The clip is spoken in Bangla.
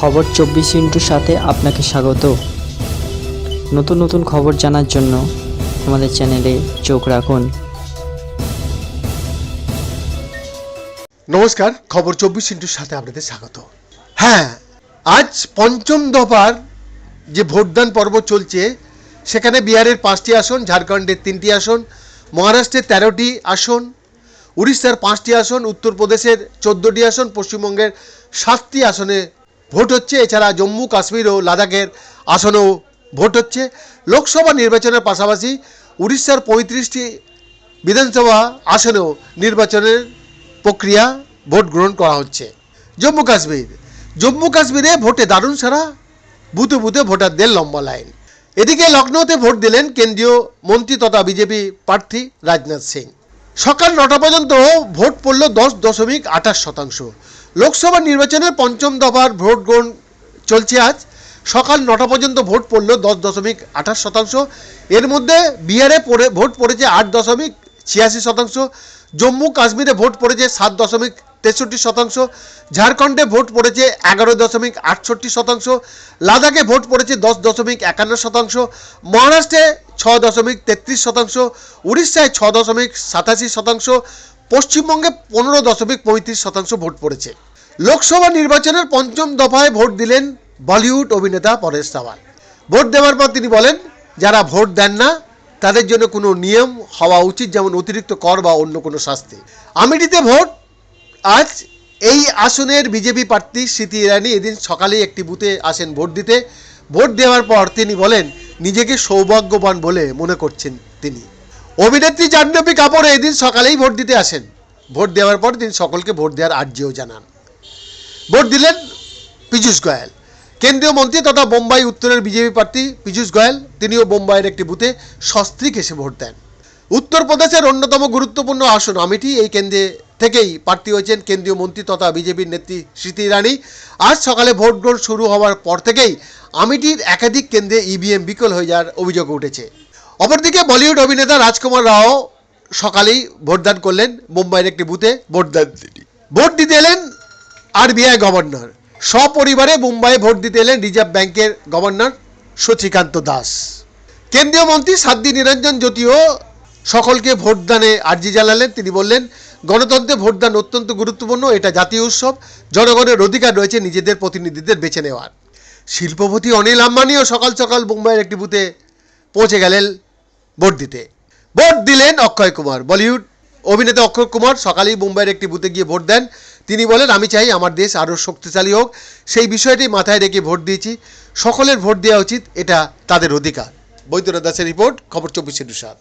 খবর চব্বিশ ইন্টুর সাথে আপনাকে স্বাগত। নতুন নতুন খবর জানার জন্য আমাদের চ্যানেলে চোখ রাখুন। নমস্কার, খবর চব্বিশ ইন্টুর সাথে আপনাদের স্বাগত। হ্যাঁ আজ পঞ্চম দফার যে ভোটদান পর্ব চলছে, সেখানে বিহারের পাঁচটি আসন, ঝাড়খণ্ডের তিনটি আসন, মহারাষ্ট্রের তেরোটি আসন, উড়িষ্যার পাঁচটি আসন, উত্তরপ্রদেশের চোদ্দোটি আসন, পশ্চিমবঙ্গের সাতটি আসনে ভোট হচ্ছে, এছাড়া জম্মু, কাশ্মীর ও লাদাখের আসনেও ভোট হচ্ছে। লোকসভা নির্বাচনের পাশাপাশি উড়িষ্যার পঁয়ত্রিশটি বিধানসভা আসনেও নির্বাচনের প্রক্রিয়া ভোট গ্রহণ করা হচ্ছে। জম্মু কাশ্মীর। জম্মু কাশ্মীরে ভোটে দারুণ সারা বুথে বুথে ভোটারদের লম্বা লাইন। এদিকে লখনৌতে ভোট দিলেন কেন্দ্রীয় মন্ত্রী তথা বিজেপি প্রার্থী রাজনাথ সিং। সকাল নটা পর্যন্ত ভোট পড়ল দশ দশমিক আঠাশ শতাংশ। লোকসভা নির্বাচনের পঞ্চম দফার ভোট গ্রহণ চলছে আজ। সকাল নটা পর্যন্ত ভোট পড়ল দশ দশমিক আঠাশ শতাংশ। এর মধ্যে বিহারে পড়ে, ভোট পড়েছে আট দশমিক ছিয়াশি শতাংশ। জম্মু কাশ্মীরে ভোট পড়েছে সাত দশমিক তেষট্টি শতাংশ। ঝাড়খণ্ডে ভোট পড়েছে এগারো দশমিক আটষট্টি শতাংশ। লাদাখে ভোট পড়েছে দশ দশমিক একান্ন শতাংশ। মহারাষ্ট্রে ছ দশমিক তেত্রিশ শতাংশ। উড়িষ্যায় ছ দশমিক সাতাশি শতাংশ। পশ্চিমবঙ্গে পনেরো দশমিক পঁয়ত্রিশ শতাংশ ভোট পড়েছে। লোকসভা নির্বাচনের পঞ্চম দফায় ভোট দিলেন বলিউড অভিনেতা পরেশ রাওয়াল। ভোট দেওয়ার পর তিনি বলেন, যারা ভোট দেন না, তাদের জন্য কোনো নিয়ম হওয়া উচিত যেমন অতিরিক্ত কর বা অন্য কোনো শাস্তি। আমিটিতে ভোট, আজ এই আসনের বিজেপি প্রার্থী স্মৃতি ইরানি এদিন সকালেই একটি বুথে আসেন ভোট দিতে। ভোট দেওয়ার পর তিনি বলেন, নিজেকে সৌভাগ্যবান বলে মনে করছেন তিনি। অভিনেত্রী জাহ্নবী কাপুর এদিন সকালেই ভোট দিতে আসেন। ভোট দেওয়ার পর তিনি সকলকে ভোট দেওয়ার আর্জিও জানান। ভোট দিলেন পীযূষ গোয়েল। কেন্দ্রীয় মন্ত্রী তথা বোম্বাই উত্তরের বিজেপি প্রার্থী পীযূষ গোয়েল তিনিও বোম্বাইয়ের একটি বুথে সস্ত্রীক এসে ভোট দেন। উত্তরপ্রদেশের অন্যতম গুরুত্বপূর্ণ আসন আমিটি এই কেন্দ্রে থেকেই প্রার্থী হয়েছেন কেন্দ্রীয় মন্ত্রী তথা বিজেপির নেত্রী স্মৃতি ইরানি। আজ সকালে ভোট গ্রহণ শুরু হওয়ার পর থেকেই আমিটির একাধিক কেন্দ্রে ইভিএম বিকল হয়ে যাওয়ার অভিযোগ উঠেছে। অপরদিকে বলিউড অভিনেতা রাজকুমার রাও সকালেই ভোটদান করলেন, মুম্বাইয়ের একটি বুথে ভোটদান তিনি। ভোট দিতে এলেন আরবিআই গভর্নর। সপরিবারে মুম্বাইয়ে ভোট দিতে এলেন রিজার্ভ ব্যাংকের গভর্নর শশীকান্ত দাস। কেন্দ্রীয় মন্ত্রী সাদ্দি নিরঞ্জন জ্যোতিও সকলকে ভোটদানে আর্জি জানালেন, তিনি বললেন, গণতন্ত্রে ভোটদান অত্যন্ত গুরুত্বপূর্ণ, এটা জাতীয় উৎসব, জনগণের অধিকার রয়েছে নিজেদের প্রতিনিধিদের বেছে নেওয়ার। শিল্পপতি অনিল আম্বানিও সকাল সকাল মুম্বাইয়ের একটি বুথে পৌঁছে গেলেন। ভোট দিতে। ভোট দিলেন অক্ষয় কুমার। বলিউড অভিনেতা অক্ষয় কুমার সকালেই মুম্বাইয়ের একটি বুথে গিয়ে ভোট দেন। তিনি বলেন, আমি চাই আমার দেশ আরও শক্তিশালী হোক। সেই বিষয়টি মাথায় রেখে ভোট দিয়েছি। সকলের ভোট দেওয়া উচিত, এটা তাদের অধিকার। বৈদ্যনাথ দাসের রিপোর্ট, খবর চব্বিশ সাত।